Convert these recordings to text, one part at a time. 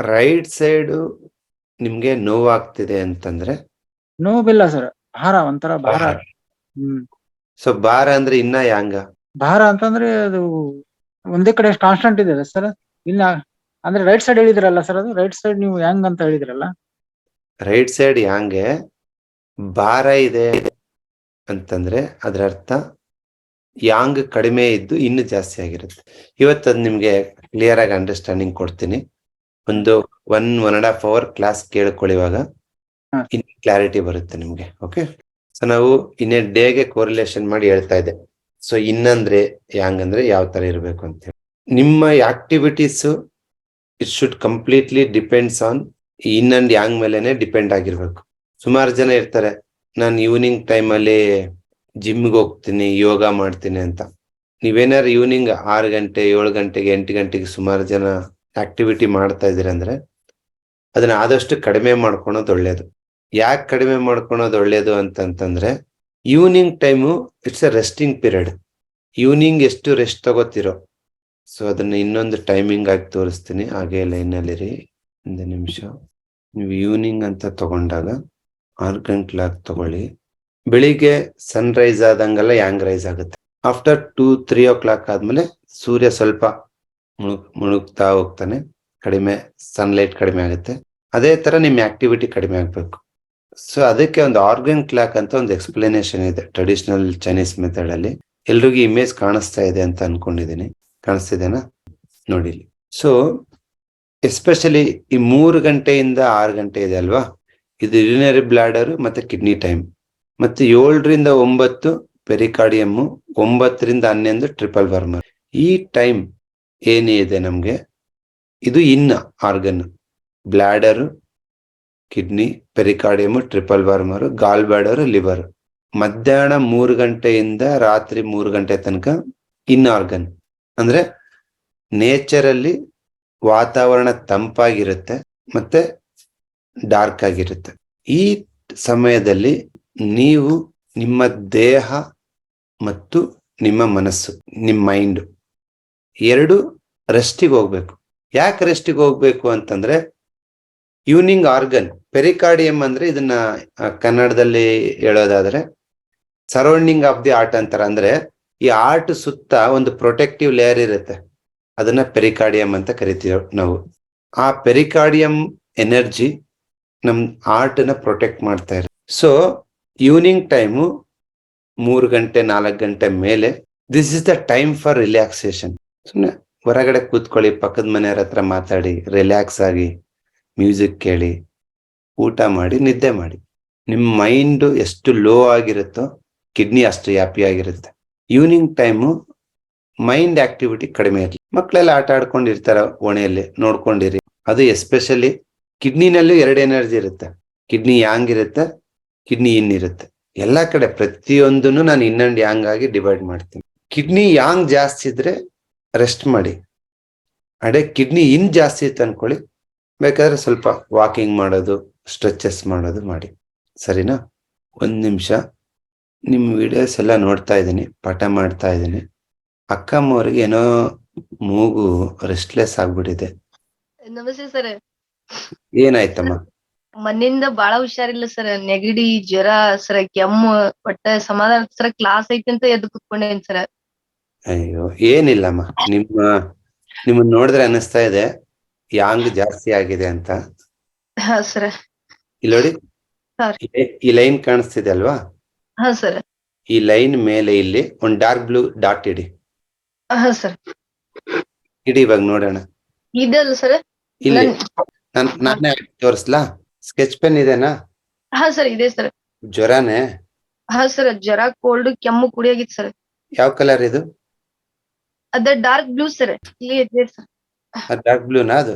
Right side ನಿಮ್ಗೆ ನೋವಾಗ್ತಿದೆ ಅಂತಂದ್ರೆ? ನೋವಿಲ್ಲ sir ಭಾರ ಒಂಥರ ಭಾರ. ಹ್ಮ್. ಸೊ ಭಾರ ಅಂದ್ರೆ ಇನ್ನ ಯಾಂಗ ಭಾರ ಅಂತಂದ್ರೆ ಅದು ಒಂದೇ ಕಡೆ ಕಾನ್ಸ್ಟೆಂಟ್ ಇದೆ ಸರ್? ಇಲ್ಲ ಅಂದ್ರೆ ರೈಟ್ ಸೈಡ್ ಹೇಳಿದ್ರಲ್ಲ ಸರ್ ಅದು? ರೈಟ್ ಸೈಡ್ ನೀವು ಯಾಂಗ್ ಅಂತ ಹೇಳಿದ್ರಲ್ಲ? ರೈಟ್ ಸೈಡ್ ಯಾಂಗೆ ಭಾರ ಇದೆ ಅಂತಂದ್ರೆ ಅದರ ಅರ್ಥ ಯಾಂಗ್ ಕಡಿಮೆ ಇದ್ದು ಇನ್ನು ಜಾಸ್ತಿ ಆಗಿರುತ್ತೆ. ಇವತ್ತು ಅದು ನಿಮ್ಗೆ ಕ್ಲಿಯರ್ ಆಗಿ ಅಂಡರ್ಸ್ಟ್ಯಾಂಡಿಂಗ್ ಕೊಡ್ತೀನಿ. ಒಂದು one one and half hour class ಕೇಳ್ಕೊಳ್ಳುವಾಗ. ಇನ್ ಕ್ಲಾರಿಟಿ ಬರುತ್ತೆ ನಿಮ್ಗೆ ಓಕೆ ಸೊ ನಾವು ಇನ್ನೇ ಡೇಗೆ ಕೋರಿಲೇಷನ್ ಮಾಡಿ ಹೇಳ್ತಾ ಇದ್ದೆ. ಸೊ ಇನ್ನಂದ್ರೆ ಯಾಂಗ್ ಅಂದ್ರೆ ಯಾವ ತರ ಇರಬೇಕು ಅಂತ ಹೇಳಿ. ನಿಮ್ಮ activities it should completely depends on yin and yang ಮೇಲೆನೆ ಡಿಪೆಂಡ್ ಆಗಿರ್ಬೇಕು. ಸುಮಾರು ಜನ ಇರ್ತಾರೆ ನಾನು ಈವ್ನಿಂಗ್ ಟೈಮ್ ಅಲ್ಲಿ ಜಿಮ್ಗೆ ಹೋಗ್ತೀನಿ ಯೋಗ ಮಾಡ್ತೀನಿ ಅಂತ. ನೀವೇನಾರು ಈವ್ನಿಂಗ್ ಆರು ಗಂಟೆ ಏಳು ಗಂಟೆಗೆ ಎಂಟು ಗಂಟೆಗೆ ಸುಮಾರು ಜನ ಆಕ್ಟಿವಿಟಿ ಮಾಡ್ತಾ ಇದೀರ ಅಂದ್ರೆ ಅದನ್ನ ಆದಷ್ಟು ಕಡಿಮೆ ಮಾಡ್ಕೊಳೋದು ಒಳ್ಳೇದು. ಯಾಕೆ ಕಡಿಮೆ ಮಾಡ್ಕೊಳೋದು ಒಳ್ಳೇದು ಅಂತಂತಂದ್ರೆ evening time it's a resting period evening ಎಷ್ಟು ರೆಸ್ಟ್ ತಗೋತಿರೋ. ಸೊ ಅದನ್ನ ಇನ್ನೊಂದು ಟೈಮಿಂಗ್ ಆಗಿ ತೋರಿಸ್ತೀನಿ. ಹಾಗೆ ಲೈನಲ್ಲಿರಿ ಒಂದು ನಿಮಿಷ. ನೀವು ಈವ್ನಿಂಗ್ ಅಂತ ತಗೊಂಡಾಗ ಆರು ಗಂಟ್ಲಾಗಿ ತಗೊಳ್ಳಿ. ಬೆಳಿಗ್ಗೆ ಸನ್ ರೈಸ್ ಆದಂಗೆಲ್ಲ ಯಾಂಗ್ ರೈಸ್ ಆಗುತ್ತೆ. After two three o'clock ಆದ್ಮೇಲೆ ಸೂರ್ಯ ಸ್ವಲ್ಪ ಮುಳುಗ್ ಮುಳುಗ್ತಾ ಹೋಗ್ತಾನೆ. ಕಡಿಮೆ ಸನ್ಲೈಟ್ ಕಡಿಮೆ ಆಗುತ್ತೆ. ಅದೇ ತರ ನಿಮ್ಮ ಆಕ್ಟಿವಿಟಿ ಕಡಿಮೆ ಆಗ್ಬೇಕು. ಸೊ ಅದಕ್ಕೆ ಒಂದು ಆರ್ಗನ್ ಕ್ಲಾಕ್ ಅಂತ ಒಂದು ಎಕ್ಸ್ಪ್ಲನೇಷನ್ ಇದೆ ಟ್ರೆಡಿಷನಲ್ ಚೈನೀಸ್ ಮೆಥಡ್ ಅಲ್ಲಿ. ಎಲ್ರಿಗೂ ಇಮೇಜ್ ಕಾಣಿಸ್ತಾ ಇದೆ ಅಂತ ಅನ್ಕೊಂಡಿದ್ದೀನಿ. ಕಾಣಿಸ್ತಿದೆನಾ ನೋಡಿ ಸೊ ಎಸ್ಪೆಷಲಿ ಈ ಮೂರು ಗಂಟೆಯಿಂದ ಆರು ಗಂಟೆ ಇದೆ ಅಲ್ವಾ? ಇದು ಯುರಿನರಿ ಬ್ಲಾಡರ್ ಮತ್ತೆ ಕಿಡ್ನಿ ಟೈಮ್ ಮತ್ತೆ ಏಳರಿಂದ ಒಂಬತ್ತು ಪೆರಿಕಾರ್ಡಿಯಮ್ಮು ಒಂಬತ್ತರಿಂದ ಹನ್ನೊಂದು ಟ್ರಿಪಲ್ ವರ್ಮರ್ ಈ ಟೈಮ್ ಏನಿದೆ ನಮಗೆ, ಇದು ಇನ್ನ organ bladder kidney pericardium triple warmer gall bladder liver ಮಧ್ಯಾಹ್ನ ಮೂರು ಗಂಟೆಯಿಂದ ರಾತ್ರಿ ಮೂರು ಗಂಟೆ ತನಕ ಇನ್ ಆರ್ಗನ್ ಅಂದ್ರೆ ನೇಚರಲ್ಲಿ ವಾತಾವರಣ ತಂಪಾಗಿರುತ್ತೆ ಮತ್ತೆ ಡಾರ್ಕ್ ಆಗಿರುತ್ತೆ. ಈ ಸಮಯದಲ್ಲಿ ನೀವು ನಿಮ್ಮ ದೇಹ ಮತ್ತು ನಿಮ್ಮ ಮನಸ್ಸು, ನಿಮ್ಮ ಮೈಂಡ್ ಎರಡು ರೆಸ್ಟಿಗೆ ಹೋಗ್ಬೇಕು. ಯಾಕೆ ರೆಸ್ಟಿಗೆ ಹೋಗ್ಬೇಕು ಅಂತಂದ್ರೆ ಯೂನಿಂಗ್ ಆರ್ಗನ್, ಪೆರಿಕಾರ್ಡಿಯಂ ಅಂದ್ರೆ ಇದನ್ನ ಕನ್ನಡದಲ್ಲಿ ಹೇಳೋದಾದ್ರೆ ಸರೌಂಡಿಂಗ್ ಆಫ್ ದಿ ಆರ್ಟ್ ಅಂತಾರೆ. ಅಂದ್ರೆ ಈ ಆರ್ಟ್ ಸುತ್ತ ಒಂದು ಪ್ರೊಟೆಕ್ಟಿವ್ ಲೇಯರ್ ಇರುತ್ತೆ. ಅದನ್ನ ಪೆರಿಕಾರ್ಡಿಯಂ ಅಂತ ಕರಿತೀವಿ ನಾವು. ಆ ಪೆರಿಕಾರ್ಡಿಯಂ ಎನರ್ಜಿ ನಮ್ ಆರ್ಟ್ನ ಪ್ರೊಟೆಕ್ಟ್ ಮಾಡ್ತಾ ಇರುತ್ತೆ. ಸೊ ಈವ್ನಿಂಗ್ ಟೈಮು ಮೂರು ಗಂಟೆ ನಾಲ್ಕು ಗಂಟೆ ಮೇಲೆ this is the time for relaxation ಸುಮ್ಮನೆ ಹೊರಗಡೆ ಕೂತ್ಕೊಳ್ಳಿ, ಪಕ್ಕದ ಮನೆಯವ್ರ ಹತ್ರ ಮಾತಾಡಿ ರಿಲ್ಯಾಕ್ಸ್ ಆಗಿ ಮ್ಯೂಸಿಕ್ ಕೇಳಿ, ಊಟ ಮಾಡಿ, ನಿದ್ದೆ ಮಾಡಿ. ನಿಮ್ಮ ಮೈಂಡ್ ಎಷ್ಟು ಲೋ ಆಗಿರುತ್ತೋ ಕಿಡ್ನಿ ಅಷ್ಟು ಹ್ಯಾಪಿ ಆಗಿರುತ್ತೆ. ಈವ್ನಿಂಗ್ ಟೈಮು ಮೈಂಡ್ ಆಕ್ಟಿವಿಟಿ ಕಡಿಮೆ ಇರಲಿ. ಮಕ್ಕಳೆಲ್ಲ ಆಟ ಆಡ್ಕೊಂಡಿರ್ತಾರ ಓಣೆಯಲ್ಲಿ, ನೋಡ್ಕೊಂಡಿರಿ. ಅದು ಎಸ್ಪೆಷಲಿ ಕಿಡ್ನಿನಲ್ಲೂ ಎರಡು ಎನರ್ಜಿ ಇರುತ್ತೆ. ಕಿಡ್ನಿ ಯಾಂಗ್ ಇರುತ್ತೆ ಕಿಡ್ನಿ ಇನ್ ಇರುತ್ತೆ. ಎಲ್ಲಾ ಕಡೆ ಪ್ರತಿಯೊಂದನ್ನು ನಾನು ಇನ್ ಅಂಡ್ ಯಾಂಗ್ ಆಗಿ ಡಿವೈಡ್ ಮಾಡ್ತೀನಿ. ಕಿಡ್ನಿ ಯಾಂಗ್ ಜಾಸ್ತಿ ಇದ್ರೆ ರೆಸ್ಟ್ ಮಾಡಿ. ಅಡೆ ಕಿಡ್ನಿ ಇನ್ ಜಾಸ್ತಿ ಇತ್ತು ಅನ್ಕೊಳ್ಳಿ. ಬೇಕಾದ್ರೆ ಸ್ವಲ್ಪ ವಾಕಿಂಗ್ ಮಾಡೋದು ಸ್ಟ್ರೆಚಸ್ ಮಾಡೋದು ಮಾಡಿ. ಸರಿನಾ? ಒಂದ್ ನಿಮಿಷ. ನಿಮ್ ವಿಡಿಯೋಸ್ ಎಲ್ಲ ನೋಡ್ತಾ ಇದ್ದೀನಿ ಪಾಠ ಮಾಡ್ತಾ ಇದ್ದೀನಿ. ಅಕ್ಕಮ್ಮವ್ರಿಗೆ ಏನೋ ಮೂಗು ರೆಸ್ಟ್ಲೆಸ್ ಆಗ್ಬಿಟ್ಟಿದೆ. ನಮಸ್ತೆ ಸರ್ ಏನಾಯ್ತಮ್ಮ? ಮನ್ನಿಂದ ಬಾಳ ಹುಷಾರಿಲ್ಲ ಸರ್ ನೆಗಡಿ ಜ್ವರ ಸರ್ ಕೆಮ್ಮು ಒಟ್ಟ ಸಮಾಧಾನ ಸರ್ ಕ್ಲಾಸ್ ಐತಿ ಅಂತ ಎದ್ದು ಕುತ್ಕೊಂಡೇನ್ ಸರ್ ಅಯ್ಯೋ ಏನಿಲ್ಲಮ್ಮ. ನಿಮ್ಮ ನಿಮ್ಮನ್ನ ನೋಡಿದ್ರೆ ಅನಿಸ್ತಾ ಇದೆ. ಯಾಂಗ್ ಜಾಸ್ತಿ ಆಗಿದೆ ಅಂತ. ಹಾ ಸರ್. ಇಲ್ಲಿ ನೋಡಿ ಹಾ. ಈ- ಈ ಲೈನ್ ಕಾಣಿಸ್ತಿದೆ ಅಲ್ವಾ? ಹಾ ಸರ್. ಈ ಲೈನ್ ಮೇಲೆ ಇಲ್ಲಿ ಒಂದ್ ಡಾರ್ಕ್ ಬ್ಲೂ ಡಾಟ್ ಇಡಿ. ಹಾ ಸರ್. ಇಡಿ ಇವಾಗ ನೋಡೋಣ. ಇದಲ್ಲ ಸರ್? ಇಲ್ಲಿ. ನಾನ್ ನಾನೇ ತೋರಿಸ್ಲಾ? ಸ್ಕೆಚ್ ಪೆನ್ ಇದೆನಾ? ಹಾ ಸರ್ ಇದೆ ಸರ್. ಜ್ವರನೇ? ಹಾ ಸರ್ ಜ್ವರ ಕೋಲ್ಡ್ ಕೆಮ್ಮು ಕುಡಿಯಾಗಿತ್ತು ಸರ್. ಯಾವ ಕಲರ್ ಇದು? ಅದ ಡಾರ್ಕ್ ಬ್ಲೂ ಸರ್ ಡಾರ್ಕ್ ಬ್ಲೂನಾ ಅದು?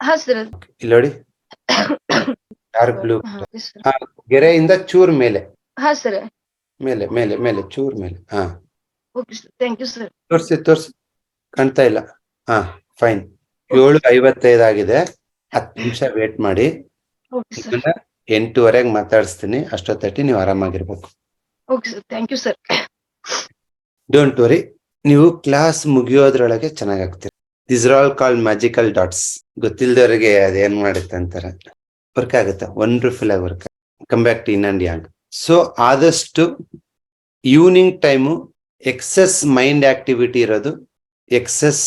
ಹಾ ಸರ್ ಇಲ್ಲಿ ನೋಡಿ. ಡಾರ್ಕ್ ಬ್ಲೂ ಗೆರೆಯಿಂದ ಚೂರ್ ಮೇಲೆ. ಹಾ ಸರ್ ಮೇಲೆ ಮೇಲೆ ಮೇಲೆ ಚೂರ್ ಮೇಲೆ. ಹಾ. Okay sir thank you sir ತೋರ್ಸಿ ತೋರ್ಸಿ. ಕಾಣ್ತಾ ಇಲ್ಲ. ಹಾ ಫೈನ್ ಏಳು ಐವತ್ತೈದು ಆಗಿದೆ. ಹತ್ತು ನಿಮಿಷ ವೇಟ್ ಮಾಡಿ. ಎಂಟೂವರೆಗೆ ಮಾತಾಡಿಸ್ತೀನಿ. ಅಷ್ಟೊತ್ತಟ್ಟಿ ನೀವು ಆರಾಮಾಗಿರ್ಬೇಕು. Okay sir thank you sir don't worry ನೀವು ಕ್ಲಾಸ್ ಮುಗಿಯೋದ್ರೊಳಗೆ ಚೆನ್ನಾಗಾಗ್ತೀರಿ. This are all call magical dots ಗೊತ್ತಿಲ್ದವ್ರಿಗೆ ಅದೇನ್ ಮಾಡುತ್ತೆ ಅಂತಾರೆ. ವರ್ಕ್ ಆಗುತ್ತೆ. ವಂಡರ್ಫುಲ್ ಆಗಿ work come back to yin and yang so ಆದಷ್ಟು evening time excess mind activity ಇರೋದು ಎಕ್ಸೆಸ್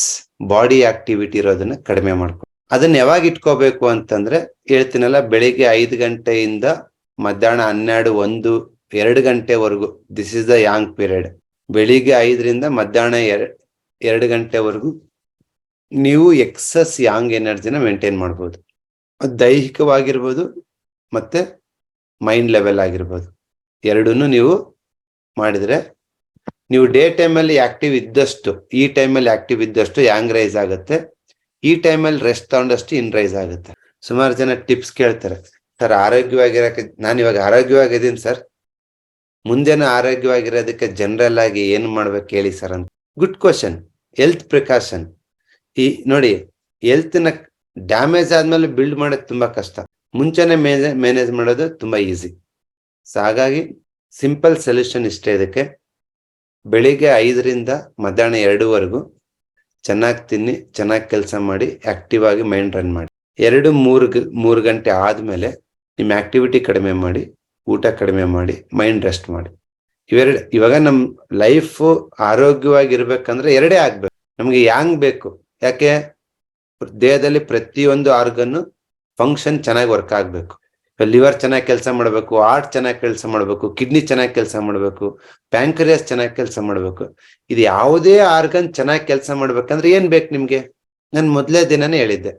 ಬಾಡಿ ಆಕ್ಟಿವಿಟಿ ಇರೋದನ್ನ ಕಡಿಮೆ ಮಾಡ್ಕೊ ಅದನ್ನ ಯಾವಾಗ ಇಟ್ಕೋಬೇಕು ಅಂತಂದ್ರೆ ಹೇಳ್ತೀನಲ್ಲ, ಬೆಳಿಗ್ಗೆ ಐದು ಗಂಟೆಯಿಂದ ಮಧ್ಯಾಹ್ನ ಹನ್ನೆರಡು, ಒಂದು, ಎರಡು ಗಂಟೆವರೆಗೂ. ದಿಸ್ ಇಸ್ ಯಾಂಗ್ ಪೀರಿಯಡ್ ಬೆಳಿಗ್ಗೆ ಐದರಿಂದ ಮಧ್ಯಾಹ್ನ ಎರ ಎರಡು ಗಂಟೆವರೆಗೂ ನೀವು ಎಕ್ಸಸ್ ಯಾಂಗ್ ಎನರ್ಜಿನ ಮೇಂಟೈನ್ ಮಾಡ್ಬೋದು. ದೈಹಿಕವಾಗಿರ್ಬೋದು ಮತ್ತೆ ಮೈಂಡ್ ಲೆವೆಲ್ ಆಗಿರ್ಬೋದು. ಎರಡನ್ನೂ ನೀವು ಮಾಡಿದರೆ ನೀವು ಡೇ ಟೈಮಲ್ಲಿ ಆ್ಯಕ್ಟಿವ್ ಇದ್ದಷ್ಟು, ಈ ಟೈಮಲ್ಲಿ ಆ್ಯಕ್ಟಿವ್ ಇದ್ದಷ್ಟು ಯಾಂಗ್ ರೈಸ್ ಆಗುತ್ತೆ. ಈ ಟೈಮಲ್ಲಿ ರೆಸ್ಟ್ ತಗೊಂಡಷ್ಟು ಇನ್ ರೈಸ್ ಆಗುತ್ತೆ. ಸುಮಾರು ಜನ ಟಿಪ್ಸ್ ಕೇಳ್ತಾರೆ. ಸರ್, ಆರೋಗ್ಯವಾಗಿರಕ್ಕೆ ನಾನು ಇವಾಗ ಆರೋಗ್ಯವಾಗಿದ್ದೀನಿ ಸರ್. ಮುಂದೆನೂ ಆರೋಗ್ಯವಾಗಿರೋದಕ್ಕೆ ಜನರಲ್ ಆಗಿ ಏನು ಮಾಡ್ಬೇಕು ಹೇಳಿ ಸರ್ ಅಂತ. ಗುಡ್ ಕ್ವಶನ್ ಹೆಲ್ತ್ ಪ್ರಿಕಾಷನ್ ಈ ನೋಡಿ ಹೆಲ್ತ್ನ ಡ್ಯಾಮೇಜ್ ಆದ್ಮೇಲೆ ಬಿಲ್ಡ್ ಮಾಡೋದು ತುಂಬಾ ಕಷ್ಟ. ಮುಂಚೆನೆ ಮ್ಯಾನೇಜ್ ಮಾಡೋದು ತುಂಬಾ ಈಸಿ ಸೊ ಹಾಗಾಗಿ ಸಿಂಪಲ್ ಸೊಲ್ಯೂಷನ್ ಇಷ್ಟೇ ಇದಕ್ಕೆ. ಬೆಳಿಗ್ಗೆ ಐದರಿಂದ ಮಧ್ಯಾಹ್ನ ಎರಡುವರೆಗೂ ಚೆನ್ನಾಗಿ ತಿನ್ನಿ, ಚೆನ್ನಾಗಿ ಕೆಲಸ ಮಾಡಿ ಆಕ್ಟಿವ್ ಆಗಿ ಮೈಂಡ್ ರನ್ ಮಾಡಿ. ಎರಡು ಮೂರು ಮೂರು ಗಂಟೆ ಆದ್ಮೇಲೆ ನಿಮ್ಮ ಆಕ್ಟಿವಿಟಿ ಕಡಿಮೆ ಮಾಡಿ ಊಟ ಕಡಿಮೆ ಮಾಡಿ ಮೈಂಡ್ ರೆಸ್ಟ್ ಮಾಡಿ. ಇವೆರಡು, ಇವಾಗ ನಮ್ ಲೈಫ್ ಆರೋಗ್ಯವಾಗಿರ್ಬೇಕಂದ್ರೆ ಎರಡೇ ಆಗ್ಬೇಕು. ನಮ್ಗೆ ಯಾಂಗ್ ಬೇಕು? ಯಾಕೆ? ದೇಹದಲ್ಲಿ ಪ್ರತಿಯೊಂದು ಆರ್ಗನ್ ಫಂಕ್ಷನ್ ಚೆನ್ನಾಗಿ ವರ್ಕ್ ಆಗ್ಬೇಕು. ಲಿವರ್ ಚೆನ್ನಾಗಿ ಕೆಲಸ ಮಾಡಬೇಕು ಹಾರ್ಟ್ ಚೆನ್ನಾಗಿ ಕೆಲಸ ಮಾಡಬೇಕು ಕಿಡ್ನಿ ಚೆನ್ನಾಗಿ ಕೆಲಸ ಮಾಡಬೇಕು ಪ್ಯಾಂಕ್ರಿಯಸ್ ಚೆನ್ನಾಗಿ ಕೆಲಸ ಮಾಡಬೇಕು. ಇದು ಯಾವುದೇ ಆರ್ಗನ್ ಚೆನ್ನಾಗಿ ಕೆಲಸ ಮಾಡ್ಬೇಕಂದ್ರೆ ಏನ್ ಬೇಕು ನಿಮ್ಗೆ? ನಾನು ಮೊದಲೇ ದಿನನೇ ಹೇಳಿದ್ದೆ.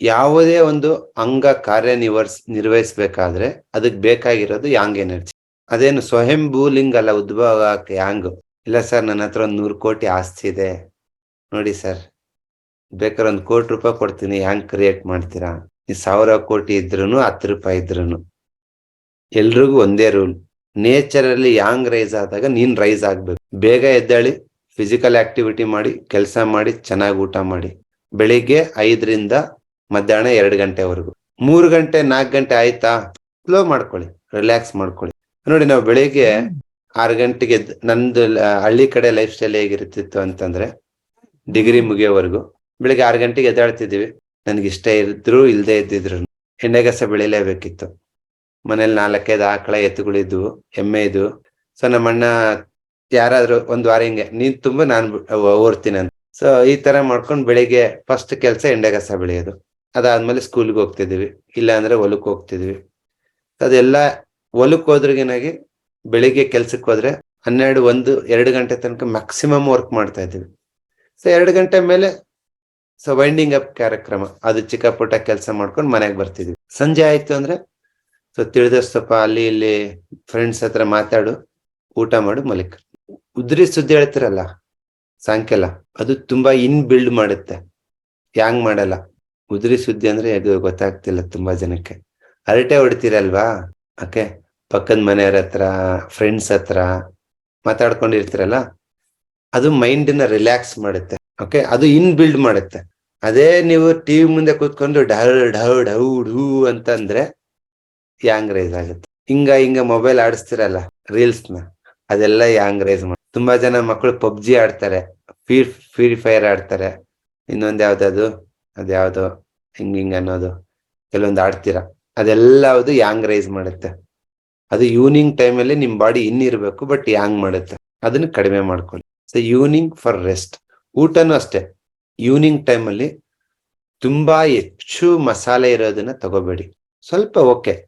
ಯಾವುದೇ ಒಂದು ಅಂಗ ಕಾರ್ಯ ನಿವರ್ಸ್, ನಿರ್ವಹಿಸ್ಬೇಕಾದ್ರೆ ಅದಕ್ಕೆ ಬೇಕಾಗಿರೋದು ಯಾಂಗ್ ಎನರ್ಜಿ ಅದೇನು ಸ್ವಯಂಭೂ ಲಿಂಗ್ ಅಲ್ಲ, ಉದ್ಭವ ಯಾಂಗ್ ಇಲ್ಲ ಸರ್, ನನ್ನ ಹತ್ರ ಒಂದು ನೂರು ಕೋಟಿ ಆಸ್ತಿ ಇದೆ. ನೋಡಿ ಸರ್, ಬೇಕಾದ್ರೆ ಒಂದು ಕೋಟಿ ರೂಪಾಯಿ ಕೊಡ್ತೀನಿ ಯಾಂಗ್ ಕ್ರಿಯೇಟ್ ಮಾಡ್ತೀರಾ? ಈ ಸಾವಿರ ಕೋಟಿ ಇದ್ರೂನು, ಹತ್ತು ರೂಪಾಯಿ ಇದ್ರೂನು. ಎಲ್ರಿಗೂ ಒಂದೇ ರೂಲ್ ನೇಚರ್ ಅಲ್ಲಿ ಯಾಂಗ್ ರೈಸ್ ಆದಾಗ ನೀನ್ ರೈಸ್ ಆಗ್ಬೇಕು. ಬೇಗ ಎದ್ದೇಳಿ ಫಿಸಿಕಲ್ ಆಕ್ಟಿವಿಟಿ ಮಾಡಿ, ಕೆಲಸ ಮಾಡಿ, ಚೆನ್ನಾಗಿ ಊಟ ಮಾಡಿ. ಬೆಳಿಗ್ಗೆ ಐದರಿಂದ ಮಧ್ಯಾಹ್ನ ಎರಡು ಗಂಟೆವರೆಗೂ. ಮೂರು ಗಂಟೆ, ನಾಲ್ಕು ಗಂಟೆ ಆಯ್ತಾ? ಸ್ಲೋ ಮಾಡ್ಕೊಳ್ಳಿ ರಿಲ್ಯಾಕ್ಸ್ ಮಾಡ್ಕೊಳ್ಳಿ. ನೋಡಿ, ನಾವು ಬೆಳಿಗ್ಗೆ ಆರು ಗಂಟೆಗೆ ನಂದು ಹಳ್ಳಿ ಕಡೆ ಲೈಫ್ ಸ್ಟೈಲ್ ಹೇಗಿರ್ತಿತ್ತು ಅಂತಂದ್ರೆ ಡಿಗ್ರಿ ಮುಗಿಯೋವರೆಗೂ ಬೆಳಿಗ್ಗೆ ಆರು ಗಂಟೆಗೆ ಎದ್ದಾಳ್ತಿದ್ವಿ ನನಗೆ ಇಷ್ಟ ಇದ್ರು ಇಲ್ದೇ ಇದ್ದಿದ್ರು ಎಣ್ಣೆಗಸ ಬೆಳಿಲೇಬೇಕಿತ್ತು. ಮನೇಲಿ ನಾಲ್ಕೈದು ಆಕಳ ಎತ್ತುಗಳಿದ್ವು, ಎಮ್ಮೆ ಇದ್ವು. ಸೊ ನಮ್ಮ ಅಣ್ಣ ಯಾರಾದ್ರೂ ಒಂದ್ ವಾರ ಹಿಂಗೆ, ನೀನ್ ತುಂಬಾ ನಾನು ಓರ್ತೀನಿ ಅಂತ. ಸೊ ಈ ತರ ಮಾಡ್ಕೊಂಡು ಬೆಳಿಗ್ಗೆ ಫಸ್ಟ್ ಕೆಲಸ ಎಂಡೆಗಸ ಬೆಳೆಯೋದು. ಅದಾದ್ಮೇಲೆ ಸ್ಕೂಲ್ಗೆ ಹೋಗ್ತಿದ್ವಿ. ಇಲ್ಲ ಅಂದ್ರೆ ಹೊಲಕ್ ಹೋಗ್ತಿದ್ವಿ. ಅದೆಲ್ಲ ಹೊಲಕ್ ಹೋದ್ರಿಗೇನಾಗಿ ಬೆಳಿಗ್ಗೆ ಕೆಲ್ಸಕ್ಕೆ ಹೋದ್ರೆ ಹನ್ನೆರಡು, ಒಂದು, ಎರಡು ಗಂಟೆ ತನಕ ಮ್ಯಾಕ್ಸಿಮಮ್ ವರ್ಕ್ ಮಾಡ್ತಾ ಇದ್ವಿ. ಸೊ ಎರಡು ಗಂಟೆ ಮೇಲೆ ಸೊ ವೈಂಡಿಂಗ್ ಅಪ್ ಕಾರ್ಯಕ್ರಮ. ಅದು ಚಿಕ್ಕ ಪುಟ್ಟ ಕೆಲಸ ಮಾಡ್ಕೊಂಡು ಮನೆಗೆ ಬರ್ತಿದ್ವಿ. ಸಂಜೆ ಆಯ್ತು ಅಂದ್ರೆ ಸೊ ತಿಳಿದಷ್ಟಪ್ಪ, ಅಲ್ಲಿ ಇಲ್ಲಿ ಫ್ರೆಂಡ್ಸ್ ಹತ್ರ ಮಾತಾಡು, ಊಟ ಮಾಡು, ಮಲಿಕ್. ಉದ್ರಿ ಸುದ್ದಿ ಹೇಳ್ತಿರಲ್ಲ ಸಾಯಂಕಾಲ ಅದು ತುಂಬಾ ಇನ್ ಬಿಲ್ಡ್ ಮಾಡುತ್ತೆ. ಯಾಂಗ್ ಮಾಡಲ್ಲ. ಉದ್ರಿ ಸುದ್ದಿ ಅಂದ್ರೆ ಅದು ಗೊತ್ತಾಗ್ತಿಲ್ಲ ತುಂಬಾ ಜನಕ್ಕೆ. ಹರಟೆ ಹೊಡಿತೀರಲ್ವಾ? ಓಕೆ. ಪಕ್ಕದ ಮನೆಯವ್ರ ಹತ್ರ ಫ್ರೆಂಡ್ಸ್ ಹತ್ರ ಮಾತಾಡ್ಕೊಂಡಿರ್ತೀರಲ್ಲ? ಅದು ಮೈಂಡ್ನ ರಿಲ್ಯಾಕ್ಸ್ ಮಾಡುತ್ತೆ. ಓಕೆ. ಅದು ಇನ್ ಬಿಲ್ಡ್ ಮಾಡುತ್ತೆ. ಅದೇ ನೀವು ಟಿವಿ ಮುಂದೆ ಕೂತ್ಕೊಂಡು ಡ ಡೌ ಡೂ ಅಂತಂದ್ರೆ ಯಾಂಗ್ ರೈಸ್ ಆಗುತ್ತೆ. ಹಿಂಗ ಹಿಂಗ ಮೊಬೈಲ್ ಆಡಿಸ್ತಿರಲ್ಲ ರೀಲ್ಸ್ನ ಅದೆಲ್ಲ ಯಾಂಗ್ ರೈಸ್ ಮಾಡಿ. ತುಂಬಾ ಜನ ಮಕ್ಕಳು ಪಬ್ಜಿ ಆಡ್ತಾರೆ. ಫ್ರೀ ಫ್ರೀ ಫೈರ್ ಆಡ್ತಾರೆ. ಇನ್ನೊಂದ್ ಯಾವ್ದದು ಅದ್ಯಾವ್ದೋ? ಹಿಂಗ್ ಹಿಂಗ್ ಅನ್ನೋದು. ಕೆಲವೊಂದು ಆಡ್ತೀರಾ? ಅದೆಲ್ಲವುದು ಯಾಂಗ್ ರೈಸ್ ಮಾಡುತ್ತೆ? ಅದು ಈವ್ನಿಂಗ್ ಟೈಮಲ್ಲಿ ನಿಮ್ ಬಾಡಿ ಇನ್ನಿರ್ಬೇಕು ಬಟ್ ಯಾಂಗ್ ಮಾಡುತ್ತೆ? ಅದನ್ನ ಕಡಿಮೆ ಮಾಡ್ಕೊಳ್ಳಿ. ಸೊ ಈವ್ನಿಂಗ್ ಫಾರ್ ರೆಸ್ಟ್ ಊಟನೂ ಅಷ್ಟೇ. ಈವ್ನಿಂಗ್ ಟೈಮಲ್ಲಿ ತುಂಬಾ ಹೆಚ್ಚು ಮಸಾಲೆ ಇರೋದನ್ನ ತಗೋಬೇಡಿ. ಸ್ವಲ್ಪ ಓಕೆ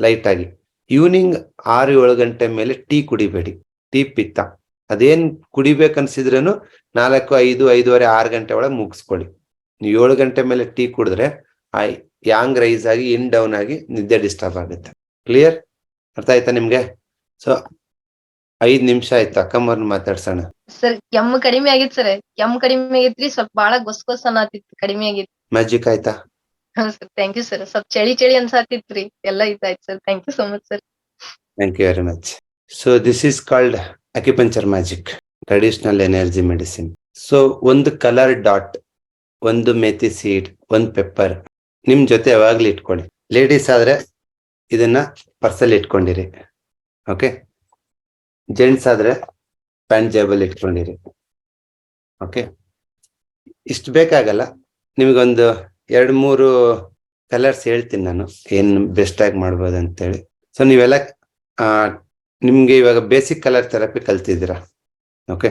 ಲೈಟ್ ಆಗಿ. ಈವ್ನಿಂಗ್ ಆರು ಏಳು ಗಂಟೆ ಮೇಲೆ ಟೀ ಕುಡಿಬೇಡಿ. ಟೀ ಪಿತ್ತ. ಅದೇನ್ ಕುಡಿಬೇಕನ್ಸಿದ್ರೇನು ನಾಲ್ಕು, ಐದು, ಐದುವರೆ, ಆರು ಗಂಟೆ ಒಳಗೆ ಮುಗಿಸ್ಕೊಳ್ಳಿ. ನೀವು ಏಳು ಗಂಟೆ ಮೇಲೆ ಟೀ ಕುಡಿದ್ರೆ ಆ ಯಾಂಗ್ ರೈಸ್ ಆಗಿ ಇನ್ ಡೌನ್ ಆಗಿ ನಿದ್ದೆ ಡಿಸ್ಟರ್ಬ್ ಆಗುತ್ತೆ. ಕ್ಲಿಯರ್ ಅರ್ಥ ಆಯ್ತಾ ನಿಮ್ಗೆ? ಸೊ ಐದ್ ನಿಮಿಷ ಆಯ್ತು ಅಕ್ಕಮ್ಮರ್ನ ಮಾತಾಡ್ಸೋಣ. ಸರ್ ಕೆಮ್ಮು ಕಡಿಮೆ ಆಗಿತ್ತು ಸರ್. ಕೆಮ್ಮು ಕಡಿಮೆ ಆಗೈತ್ರಿ ಸ್ವಲ್ಪ ಬಾಳ ಗೊಸ್ ಗೊಸ್ ಅನ್ನತಿತ್ತು ಕಡಿಮೆ ಆಗಿತ್ತು. ಮ್ಯಾಜಿಕ್ ಆಯ್ತಾ? ಹಾ ಸರ್ ಥ್ಯಾಂಕ್ ಯು ಸರ್ ಸ್ವಲ್ಪ ಚಳಿ ಚಳಿ ಅನ್ಸಾತಿತ್ರಿ ಎಲ್ಲ ಇದಾಯ್ತು sir. Thank you so much sir thank you very much so this is called acupuncture magic traditional energy medicine so ಒಂದು ಕಲರ್ ಡಾಟ್ ಒಂದು ಮೆಥಿ ಸೀಡ್ ಒಂದು ಪೆಪ್ಪರ್ ನಿಮ್ ಜೊತೆ ಯಾವಾಗಲೂ ಇಟ್ಕೊಳ್ಳಿ. ಲೇಡೀಸ್ ಆದ್ರೆ ಇದನ್ನ ಪರ್ಸಲ್ ಇಟ್ಕೊಂಡಿರಿ. ಓಕೆ ಜೆಂಟ್ಸ್ ಆದ್ರೆ ಪ್ಯಾಂಟ್ ಜೇಬಲ್ ಇಟ್ಕೊಂಡಿರಿ. ಓಕೆ ಇಷ್ಟು ಬೇಕಾಗಲ್ಲ. ನಿಮಗೊಂದು ಎರಡು ಮೂರು ಕಲರ್ಸ್ ಹೇಳ್ತೀನಿ ನಾನು. ಏನು ಬೆಸ್ಟ್ ಆಗಿ ಮಾಡ್ಬೋದು ಅಂತೇಳಿ. ಸೊ ನೀವೆಲ್ಲ ನಿಮ್ಗೆ ಇವಾಗ ಬೇಸಿಕ್ ಕಲರ್ ಥೆರಪಿ ಕಲ್ತಿದ್ದೀರಾ? ಓಕೆ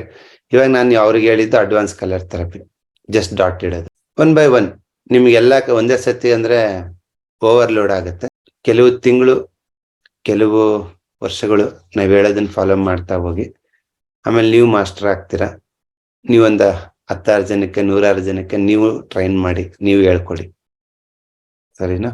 ಇವಾಗ ನಾನು ಅವ್ರಿಗೆ ಹೇಳಿದ್ದು advance colour therapy just dot ಇಡೋದು ಒನ್ ಬೈ ಒನ್ ನಿಮ್ಗೆಲ್ಲ ಒಂದೇ ಸತಿ ಅಂದ್ರೆ ಓವರ್ಲೋಡ್ ಆಗುತ್ತೆ. ಕೆಲವು ತಿಂಗಳು, ಕೆಲವು ವರ್ಷಗಳು ನಾವ್ ಹೇಳೋದನ್ನ ಫಾಲೋ ಮಾಡ್ತಾ ಹೋಗಿ. ಆಮೇಲೆ ನೀವು ಮಾಸ್ಟರ್ ಆಗ್ತೀರಾ. ನೀವೊಂದ ಹತ್ತಾರು ಜನಕ್ಕೆ, ನೂರಾರು ಜನಕ್ಕೆ ನೀವು ಟ್ರೈನ್ ಮಾಡಿ, ನೀವು ಹೇಳ್ಕೊಡಿ. ಸರಿನಾ?